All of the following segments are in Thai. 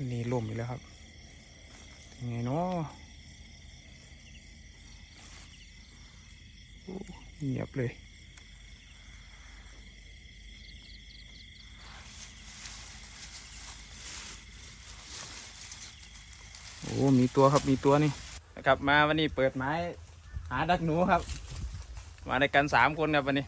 ันนี้ล่มอีกแล้วครับยังไงเนาะเงียบเลยโอ้มีตัวครับมีตัวนี่นะครับมาวันนี้เปิดไม้หาดักหนูครับ มาในกันสามคนครับวันนี้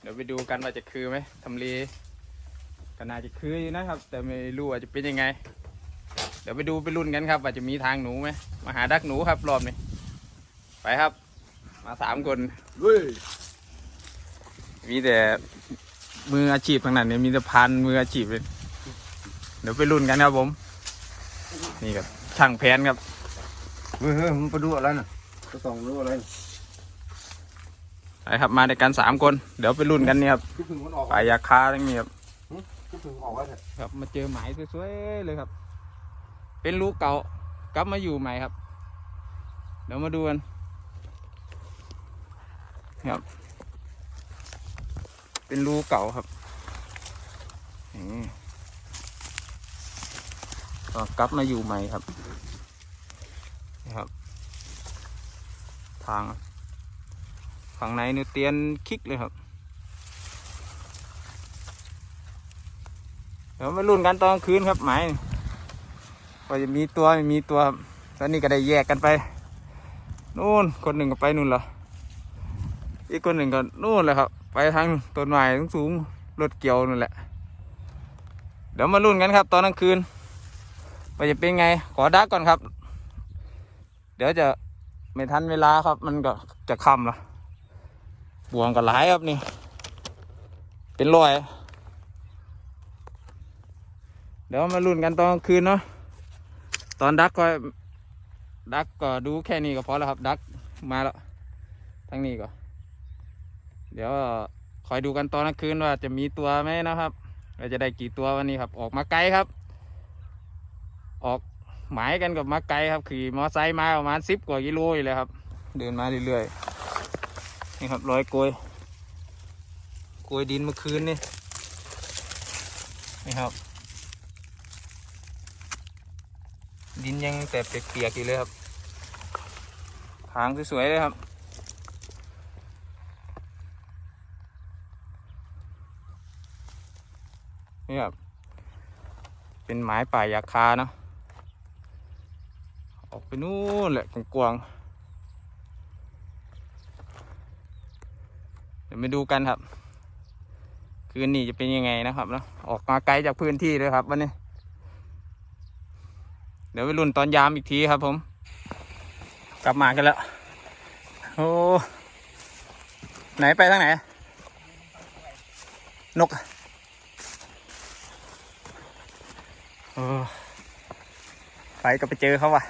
เดี๋ยวไปดูกันว่าจะคือไหมทำเล ก็น่าจะคืออยู่นะครับ แต่ไม่รู้ว่าจะเป็นยังไง เดี๋ยวไปดูไปรุ่นกันครับ ว่าจะมีทางหนูไหมมาหาดักหนูครับรอบนี้ไปครับ มาสามคนเว้ยมีแต่มืออาชีพทางนั้นเนี่ยมีแต่พันมืออาชีพเลยเดี๋ยวไปรุ่นกันครับผม นี่ครับช่างแผนครับเฮ้ยเฮ้ยมึงไปดูอะไรน่ะไปส่องดูอะไรน่ะไปครับมาในกันสามคน เดี๋ยวไปรุ่นกันนี่ครับคิดถึงมันออกปลายยาคาทั้งนี้ครับคิด ถึงออกไว้เถอะครับ มาเจอหมายสวยๆเลยครับ เป็นลูกเก่ากลับมาอยู่ใหม่ครับ เดี๋ยวมาดูกันครับ เป็นรูเก่าครับนี่ก็กลับมาอยู่ใหม่ครับนี่ครับ ทาง ฝั่งในนี่เตียนคลิกเลยครับ ดี๋ยวมาลุ้นกันตอนกลางคืนครับหมายว่าจะมีตัวม,มีตัวครับตอนนี้ก็ได้แยกกันไป นู่นคนหนึ่งก็ไปนู่นเหรออีกคนหนึ่งก็นู่นแหละครับ ไปทางต้นไม้สูงรถเกี่ยวนั่นแหละ เดี๋ยวมาลุ้นกันครับ ตอนกลางคืนว่าจะเป็นไง ขอดักก่อนครับ เดี๋ยวจะไม่ทันเวลาครับ มันก็จะค่ำละบวงก็หลายครับนี่ เป็นรอย ดี๋ยวมาลุ้นกันตอนคืนเนาะตอนดักก็ดักก็ดูแค่นี้ก็พอแล้วครับ ดักมาแล้วทั้งนี้ก็ เดี๋ยวคอยดูกันตอนกลางคืนว่าจะมีตัวไหมนะครับเราจะได้กี่ตัววันนี้ครับ ออกมาไกลครับ ออกหมายกันกับมาไกลครับขี่มอไซค์มาประมาณสิบกว่ากิโลอยู่เลยครับ เดินมาเรื่อยๆนี่ครับร้อยโกยโกยดินเมื่อคืนนี่นี่ครับ ดินยังแต่เปียกๆอยู่เลยครับทางสวยๆเลยครับ นี่ครับ เป็นไม้ป่ายาคาเนาะออกไปนู่นแหละกวางๆเดี๋ยวมาดูกันครับ คืนนี้จะเป็นยังไงนะครับเนาะออกมาไกลจากพื้นที่เลยครับวันนี้ เดี๋ยวไปรุ่นตอนยามอีกทีครับผม กลับมากันแล้ว โอ้ไหนไปทางไหน นกอะเออไปก็ไปเจอเขาว่ะ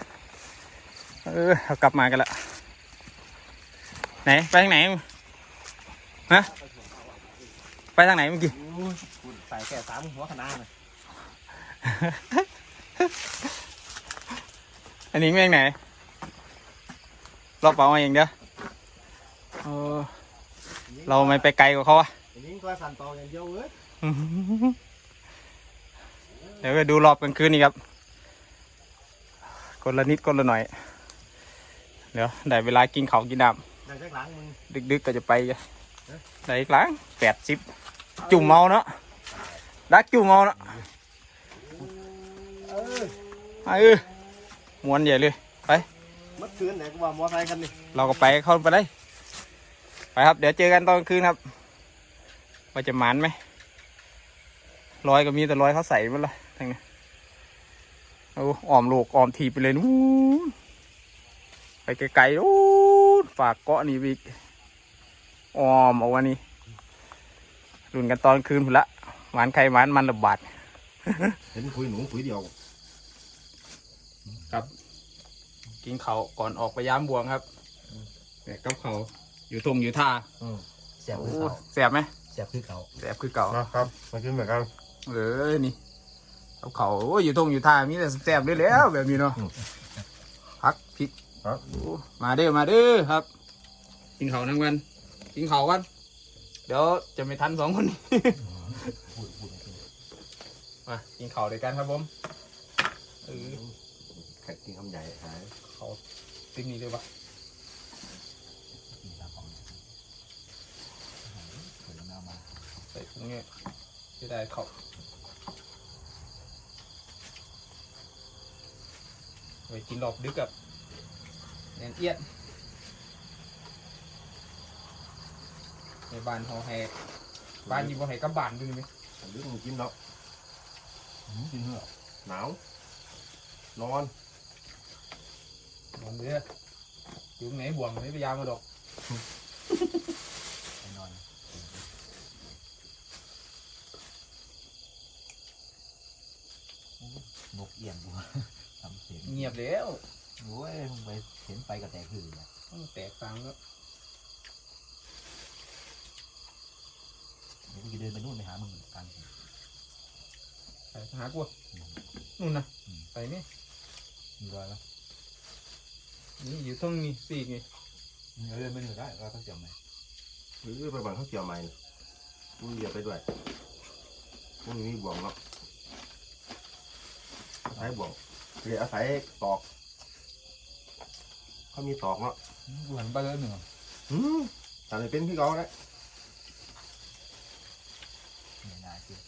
เออเรากลับมากันแล้วไหน ไปทางไหนฮะไปทางไหนเมื่อกี้ใส่แค่สามหัวขนาดเลย อันนี้แม่งไหนรอบเป๋ามาเองเด้อเออเราไม่ไปไกลกว่าเขาอะยิงตัวสั่นต่ออย่างเดียวเว้ยเดี๋ยวไปดูรอบกลางคืนนี่ครับคนละนิดคนละหน่อย เดี๋ยวได้เวลากินข้าวกินน้ได้จากหลังมึงำดึกๆก็จะไปกันได้อีกหลังแปดสิบจุ่มเมาเนาะดักจุ่มเมาเนาะเออเออ มวนใหญ่เลย ไปเมื่อคืนไหนกูว่ามอไซค์คันนี้เราก็ไปเข้าไปเลยไปครับ เดี๋ยวเจอกันตอนกลางคืนครับว่าจะหมันไหมรอยก็มีแต่รอยเขาใส่หมดละทั้งนี้โอ้ออมโลกออมทีบไปเลยนู้นไปไกลๆนู้นฝากเกาะนี่วิกออมเอาวันนี้รุ่นกันตอนคืนพุ่นละหวานไข่หวานมันระบาด เห็นคุยหนูคุยเดียว ครับ กินเขาวก่อนออกไปย้ามบวงครับเนี่ยกับเขาวอยู่ทงอยู่ท่าเสียบคือเขาแสบไหมเสียบคือเขาแสบคือเก่าครับมาขึ้นเหมือนกันเออนี่กับเขาวโอ้ยอยู่ทงอยู่ท่ามีแต่แสบด้วยแล้วแบบนี้เนาะพักพริก ครับโอ้มาเด้อมาเด้อครับ กินเขาวนั่งกันกินเขาวกันเดี๋ยวจะไม่ทันสองคนนี้ มากินเขาวด้วยกันครับผมเออ ไข่กินคำใหญ่หายเขาติ๊กนี้เลยวะกินตามของผลไม้มาใส่ถุงเนี่ยจะได้เขาไว้กินรอบดึกกับแนนเอียดในบ้านเขาให้บ้านอยี่บ่ให้กลับบ้านดูนี่ไหมหรือมึงกินแล้วกินเหรอหนาว นอน นอนเด้ออยู่ไหนบ่วงไม่พยายามมาดอกไปนอนนกเอี่ยงกูทำเสียงเงียบแล้วโอ้ยมึงไปเห็นไฟกระแตกคือเนี่ยต้องแตกต่างแล้วเดี๋ยวกูจะเดินไปนู่นไปหามึงกันไปหากูนู่นนะไปนี่มีรอยไหม นี่อยู่ตรงนี้สี่นี่เดินไปหนึ่งได้ก็ต้องเจียมไหมหรือไปบังข้าวเกี่ยวใหม่น่ะมึงเหยียบไปด้วยมึงมีบ่วงเนาะอาศัยบ่วงเรียกอาศัยตอก เขามีตอกเนาะกูหันไปแล้วหนึ่งอืมแต่ไม่เป็นพี่กองนะเนี่ยนายคือ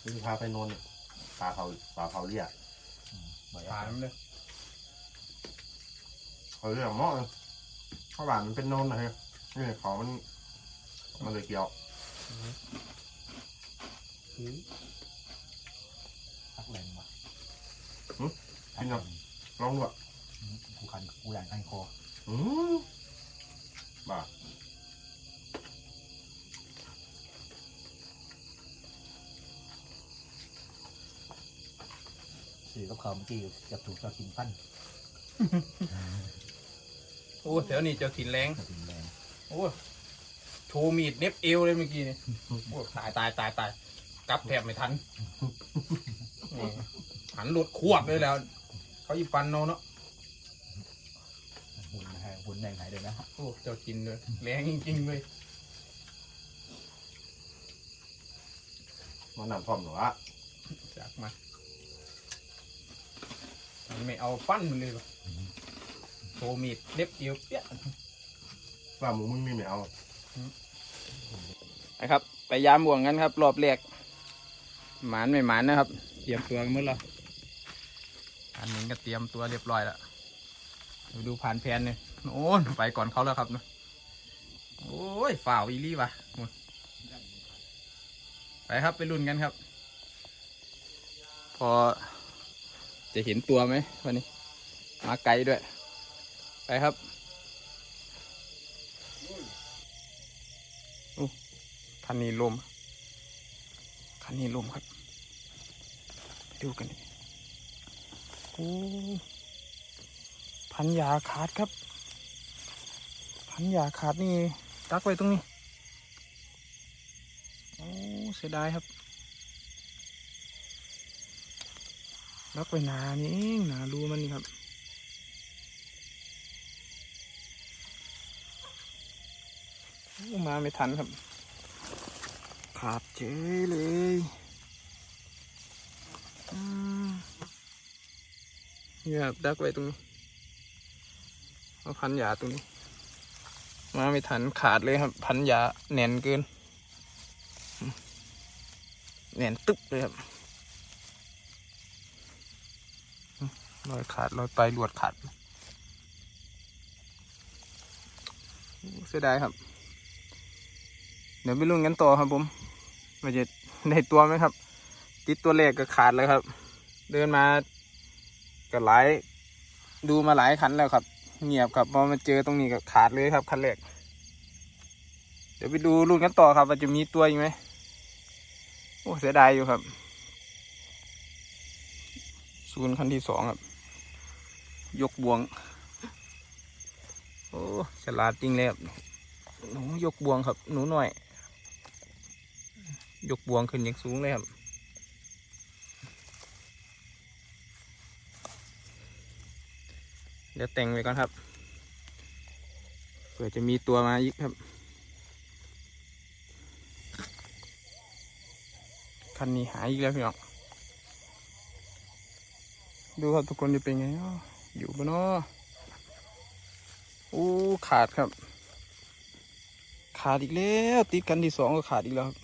คือพาไปนอนน่ะปลาเผาปลาเผาเรียกบ่อยผ่านมันเลย เขาเรียกม้อเลยข้าวหวานมันเป็นนอนนะเฮ้ยนี่เขามันมันเลยเกี่ยวพักแรงว่ะลองดูอะกูคันกูอยากคันคออืมบ้าสื่อกับเขาเมื่อกี้จะถูกจ้ากินฟัน โอ้แถวนี้เจ้าถิ่นแรงจะกินแรงโอ้โชว์มีดเน็บเอวเลยเมื่อกี้นี่โอ้ตายตายตายตายกลับแทบไม่ทันนี่หันหลุดควบเลยแล้ว เขาอีฟันเราเนาะหุ่นนะฮะหุ่นแรงไหนเลยนะโอ้เจ้าถิ่นเลยแรงจริงๆเลยมันนำพร้อมหรอวะจากมามันไม่เอาฟันมันเลยวะ โชว์มีดเน็บเอวเปี้ยว่าหมูมึงมีไม่เอานะครับไปยามบ่วงกันครับ รอบแรกหมานไม่หมานนะครับ เตรียมตัวกันหมดแล้วอันนี้ก็เตรียมตัวเรียบร้อยแล้วดูดูผ่านแผนเนี่ยโอ้ยไปก่อนเขาแล้วครับเนอะโอ้ยฝ่าวอีลี่วะหมดไปครับไปรุ่นกันครับ พอจะเห็นตัวไหมวันนี้ มาไกลด้วย ไปครับคันนี้ลมคันนี้ลมครับ ไปดูกันดิโอ้พันยาขาดครับ พันยาขาดนี่ตักไว้ตรงนี้ โอ้เสียดายครับตักไว้หนานี่เองหนารูมันนี่ครับ มาไม่ทันครับ ขาดเฉยเลยอืมเนี่ยครับดักไว้ตรงนี้เอาพันยาตรงนี้ มาไม่ทันขาดเลยครับ พันยาแน่นเกินอืมแน่นตึ๊บเลยครับอืมรอยขาดรอยปลายลวดขาดโอ้เสียดายครับ เดี๋ยวไปลุ้นกันต่อครับผมว่าจะได้ตัวไหมครับ ติดตัวเลขก็ขาดเลยครับ เดินมาก็หลายดูมาหลายคันแล้วครับ เงียบครับพอมาเจอตรงนี้ก็ขาดเลยครับคันแรกเดี๋ยวไปดูลุ้นกันต่อครับว่าจะมีตัวอีกไหมโอ้เสียดายอยู่ครับศูนย์คันที่สองครับ ยกบวง โอ้ฉลาดจริงเลยครับหนูยกบวงครับ หนูหน่อย ยกบวงขึ้นอย่างสูงเลยครับเดี๋ยวแต่งไว้ก่อนครับเผื่อจะมีตัวมาอีกครับ คันนี้หายอีกแล้วพี่น้องดูครับทุกคนจะเป็นไงอออยู่บนอ้ออู้ขาดครับ ขาดอีกแล้ว ติดกันที่สองก็ขาดอีกแล้วครับ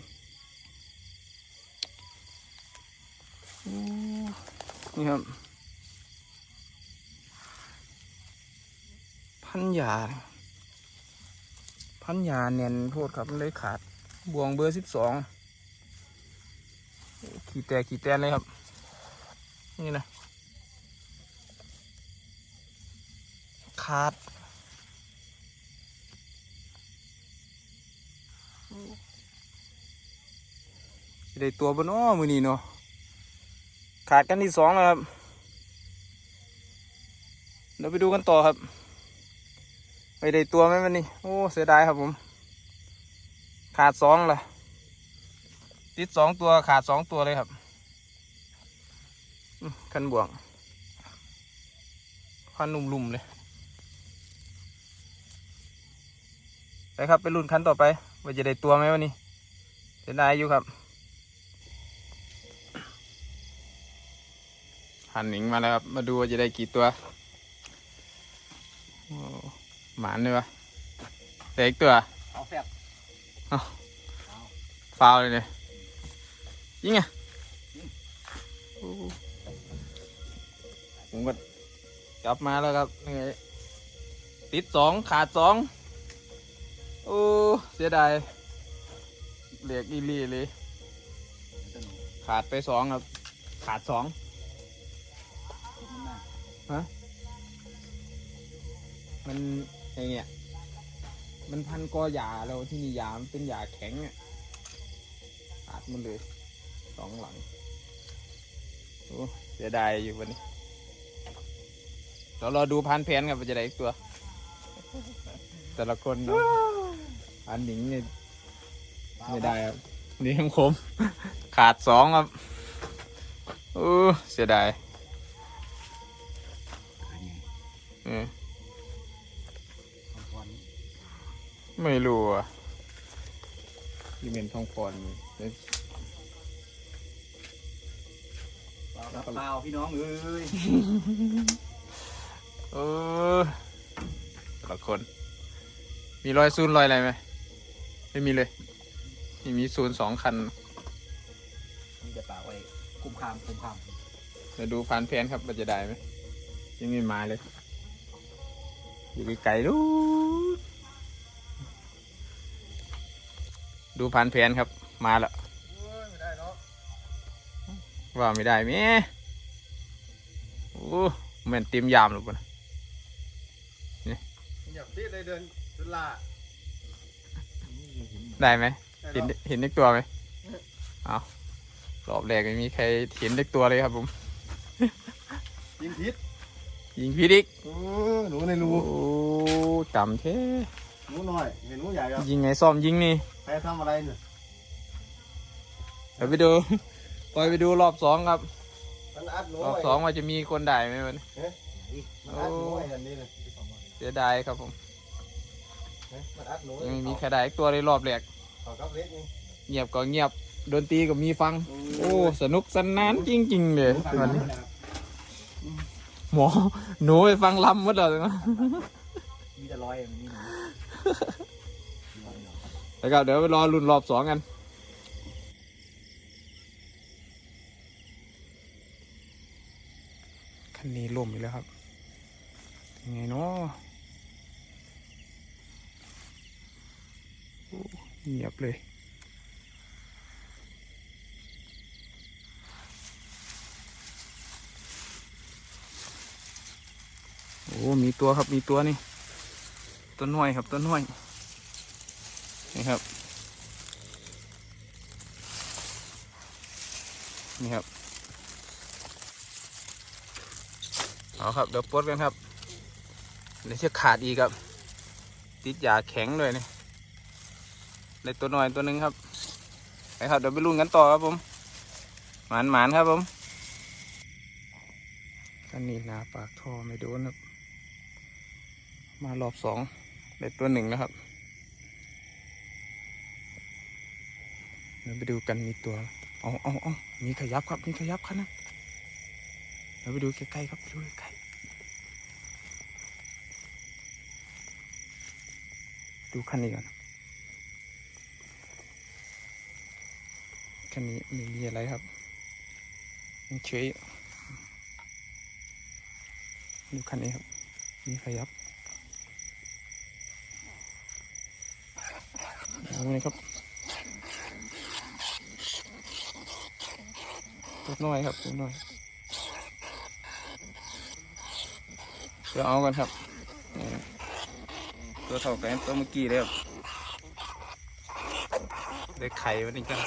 นี่ครับ พันยา พันยาเนียนโทษครับ มันเลยขาด บวงเบอร์สิบสอง ขี่แต่ขี่แตนเลยครับ นี่นะขาดได้ตัวบนอ้อมือนี้เนาะ ขาดกันที่สองแล้วครับ เดี๋ยวไปดูกันต่อครับไม่ได้ตัวไหมวันนี้ โอ้เสียดายครับผม ขาดสองละติดสองตัวขาดสองตัวเลยครับคันบ่วงคันลุ่มๆเลยไปครับไปรุ่นคันต่อไปว่าจะได้ตัวไหมวันนี้เสียดายอยู่ครับ หันหนิงมาแล้วครับ มาดูว่าจะได้กี่ตัวโอ้หมานเลยวะเด็กตัวเอาแฟบฟาวเลยเนี่ยยิงไงโอ้ผมก็จับมาแล้วครับยังไงติดสองขาดสองโอ้เสียดายเหลียกอีหลีเลย ขาดไปสองครับ ขาดสอง มันไอเงี้ยมันพันกอหยาเราที่นี่หยามันเป็นหยาแข็งอะขาดหมันเลยสองหลังโอ้เสียดายอยู่วันนี้เรารอดูพันแผนครับว่าจะได้อีกตัว แต่ละคนเนาะอันหนิงเนี่ยไม่ได้ครับนี่ของผม ขาดสองครับโอ้เสียดาย ไม่รู้อะที่เป็นทองปอนเอ้ยเปล่าพี่น้องเอ้ยเออแต่ละคน มีรอยซูนรอยอะไรไหมไม่มีเลยมีมีซูนสองคันมีแต่ปลาไว้คุ้มคามคุ้มคามเดี๋ยวดูพันแผนครับว่าจะได้ไหมยังไม่มาเลย อยู่ไกลๆดูดูพันแผนครับ มาแล้วไม่ได้เนาะว่าไม่ได้แม่โอ้แม่นเตรียมยามหรือเปล่าอยากตีเลยเดินเดินลาได้ไหมได้เห็นเนาะเห็นเล็กตัวไหมเอารอบแรกไม่มีใครเห็นเล็กตัวเลยครับผมยิงพิษ ยิงพี่ดิกเออหนูในรูโอ้จำเท่หนูน้อยเห็นหนูใหญ่ครับยิงไงซ่อมยิงนี่ใครทำอะไรเนี่ยเดี๋ยวไปดูปล่อยไปดูรอบสองครับ มันอัดหนูรอบไว้สองว่าจะมีคนได้ไหมมัน มันอัดหนูไว้อันนี้เลยเสียดายครับผมเห็นมันอัดหนูยังไม่มีใครได้อีกตัวเลยรอบแรก ขอกับเล็กนี่ เงียบก็เงียบดนตรีก็มีฟัง โอ้ สนุกสนานจริง ๆ เลยวันนี้ หมอหนูไปฟังลำหมดเลยนะมีแต่ร้อยมันนี่หนูแล้วก็เดี๋ยวไปรอรุ่นรอบสองกันคันนี้ล่มอีกแล้วครับยังไงเนาะโอ้เงียบเลย อ้มีตัวครับมีตัวนี่ต้นห้อยครับต้นห้อยนี่ครับ นี่ครับเอาครับเดี๋ยวปลดกันครับเดี๋ยวจะขาดอีกครับ ติดยาแข็งเลยนี่ในตัวน่อยตัวหนึ่งครับไปครับเดี๋ยวไปลุ้นกันต่อครับผมหมานหมานครับผมอันนี้นาปากท่อไม่โดนครับ มารอบสองได้ตัวหนึ่งนะครับเดี๋ยวไปดูกันมีตัวเอาเอาเอามีขยับครับ มีขยับครับนะเดี๋ยวไปดูใกล้ๆครับดูใกล้ๆดูคันนี้ก่อนคันนี้ไม่มีอะไรครับยังเฉยดูคันนี้ครับ มีขยับ ดูนี่ครับตัวน้อยครับตัวน้อยเดี๋ยวเอากันครับ ตัวเท่ากันตัวเมื่อกี้เลยครับได้ไข่วันนี้กัน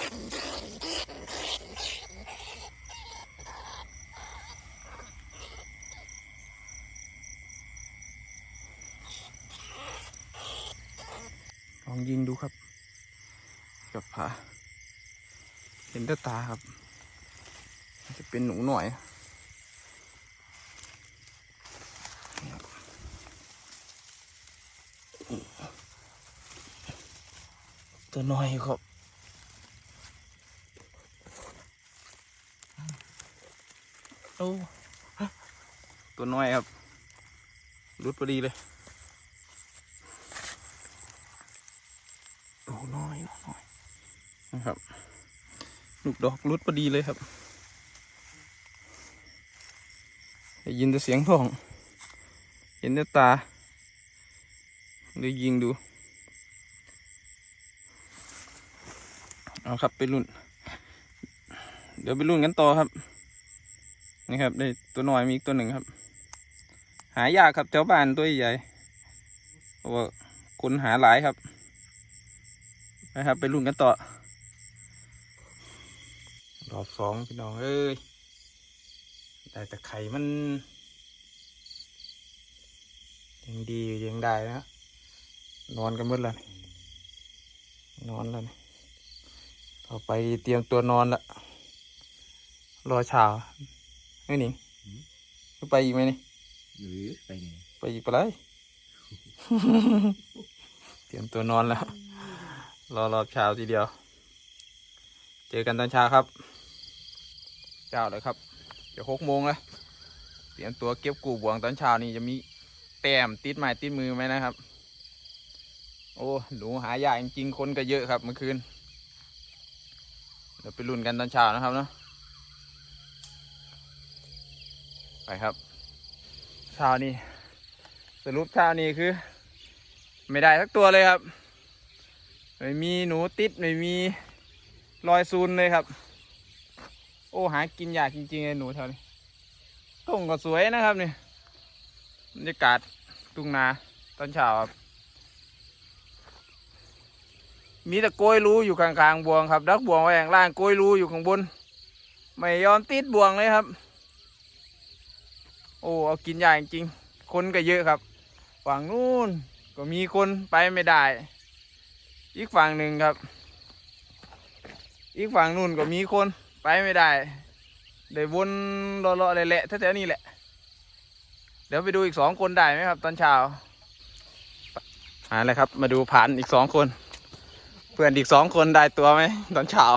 ลองยิงดูครับ ผาเห็นด้วยตาครับ จะเป็นหนูหน่อยตัวน้อยครับโอ้ตัวน้อยครับรุดพอดีเลยโอ้น้อยน้อย นะครับลูกดอกรุดพอดีเลยครับได้ยินแต่เสียงท้อง เห็นแต่ตาเลยยิงดู เอาครับไปรุ่น เดี๋ยวไปรุ่นกันต่อครับ นี่ครับได้ตัวหน้อยมีอีกตัวหนึ่งครับ หายากครับเจ้าบ้านตัวใหญ่เพราะว่าคนหาหลายครับนะครับ ไปรุ่นกันต่อ รอบสองพี่น้องเอ้ยได้แต่ไข่มันยังดีอยู่ยังได้นะนอนกันหมดแล้วนี่นอนแล้วนี่ต่อไปเตรียมตัวนอนละรอเช้าไม่หนิงจะไปอีกไหมนี่หรือไปไงไปอีกไปะไรเตรียมตัวนอนแล้ว รอรอบเช้าทีเดียว เจอกันตอนเช้าครับเช้าเลยครับเดี๋ยวหกโมงแล้วเตรียมตัวเก็บกูบวงตอนเช้านี่จะมีแต้มติดไม้ติดมือไหมนะครับ โอ้หนูหายากจริงๆคนก็เยอะครับเมื่อคืนเดี๋ยวไปลุ้นกันตอนเช้านะครับเนาะไปครับเช้านี้สรุปเช้านี้คือ ไม่ได้สักตัวเลยครับ ไม่มีหนูติดไม่มีรอยซูนเลยครับ อ้หากินยากจริงๆเลยหนูแถวนี้ต้งก็สวยนะครับนี่บรรยากาศทุ่งนาตอนเช้าครับ มีแต่กล้วยรูอยู่กลางๆบวงครับ ดักบวงไว้ข้างล่างกล้วยรูอยู่ข้างบน ไม่ยอมติดบวงเลยครับ โอ้เอากินยากจริงๆคนก็เยอะครับ ฝั่งนู้นก็มีคนไปไม่ได้ อีกฝั่งหนึ่งครับ อีกฝั่งนู้นก็มีคน ไปไม่ได้เลยวนเลาะๆเละๆแถวๆนี้แหละ เดี๋ยวไปดูอีกสองคนได้ไหมครับ ตอนเช้าอ่าเลยครับ มาดูผ่านอีกสองคน เพื่อนอีกสองคนได้ตัวไหมตอนเช้า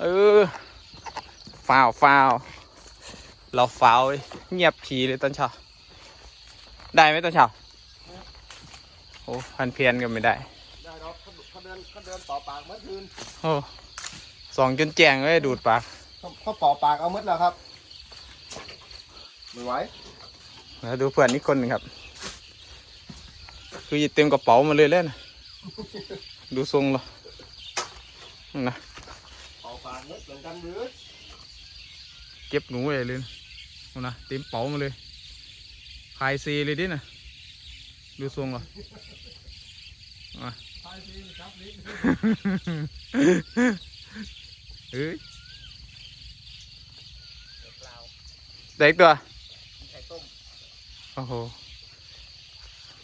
เออฟาวฟาวเราฟาวเว้ยเงียบผีเลยตอนเช้าได้ไหมตอนเช้าโอ้พันเพียนก็ไม่ได้ ได้ดอกเขาเขาเดินเขาเดินต่อปากเมื่อคืนโอ้ สองจนแจงเลยดูดปากเขาเขาต่อปากเอามืดแล้วครับไม่ไหวแล้วดูเพื่อนอีกคนหนึ่งครับ คือหยิบเต็มกระเป๋ามาเลยเล่นะดูทรงเหรอนั่นนะต่อปากมืดเหมือนกันหรือเก็บหนูเลยเลยนะนั่นนะเต็มเป๋ามาเลยพายซีเลยดินะดูทรงเหรออะไปสิครับนี่ เฮ้ยเด็กตัวไข่ต้มโอ้โห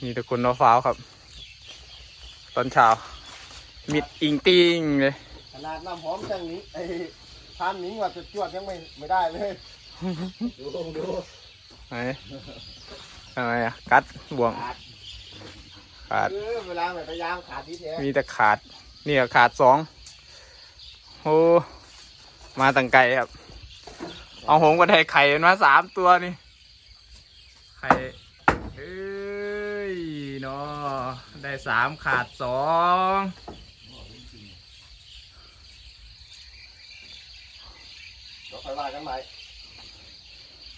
มีแต่คนนอฟ้าวครับ ตอนเช้ามิดอิงติงเลยขนาดน้ำหอมจังนี้ไอ้ทานหนิงว่าจะจวดยังไม่ไม่ได้เลย ดูลองดูไหนทำไมอะ กัดบ่วง ขาดขาดเออเวลาแบบพยายามขาดที่แท้มีแต่ขาด นี่ก็ขาดสอง โอ้มาตั้งไกลครับ เอาหงก็ได้ไข่มาสามตัวนี่ ไข่ เอ้ยเนาะได้สามขาดสองเดี๋ยวค่อยว่ากันใหม่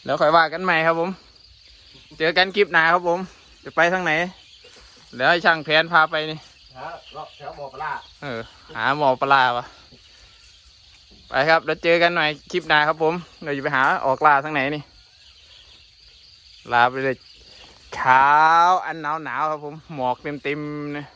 แล้วค่อยว่ากันใหม่ครับผม เจอกันคลิปหน้าครับผม จะไปทางไหน แล้วให้ช่างแผนพาไปนี่ฮะรอบแถวหมอปลา เออ หาหมอปลาวะ ไปครับเราเจอกันหน่อยคลิปหน้าครับผมเราจะไปหาออกล่าทั้งไหนนี่ลาไปเลยเช้าอันหนาวหนาวครับผมหมอกเต็มเต็มเนะ